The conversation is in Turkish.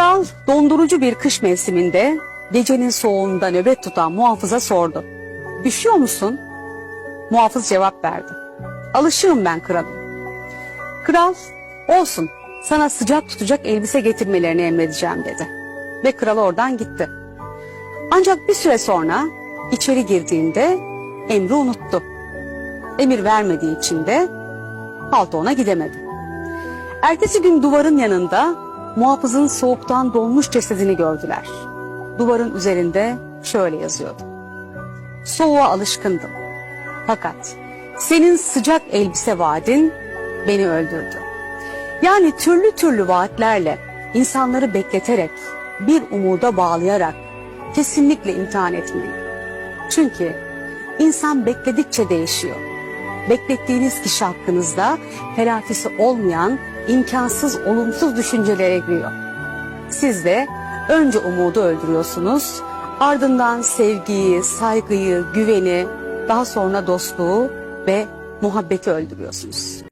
Kral dondurucu bir kış mevsiminde gecenin soğuğunda nöbet tutan muhafıza sordu. Üşüyor musun? Muhafız cevap verdi. Alışığım ben kralım. Kral olsun sana sıcak tutacak elbise getirmelerini emredeceğim dedi. Ve kral oradan gitti. Ancak bir süre sonra içeri girdiğinde emri unuttu. Emir vermediği için de paltona gidemedi. Ertesi gün duvarın yanında muhafızın soğuktan donmuş cesedini gördüler. Duvarın üzerinde şöyle yazıyordu. Soğuğa alışkındım. Fakat senin sıcak elbise vaadin beni öldürdü. Yani türlü türlü vaatlerle insanları bekleterek bir umuda bağlayarak kesinlikle imtihan etmeyin. Çünkü insan bekledikçe değişiyor. Beklettiğiniz kişi hakkınızda telafisi olmayan imkansız olumsuz düşüncelere giriyor. Siz de önce umudu öldürüyorsunuz, ardından sevgiyi, saygıyı, güveni, daha sonra dostluğu ve muhabbeti öldürüyorsunuz.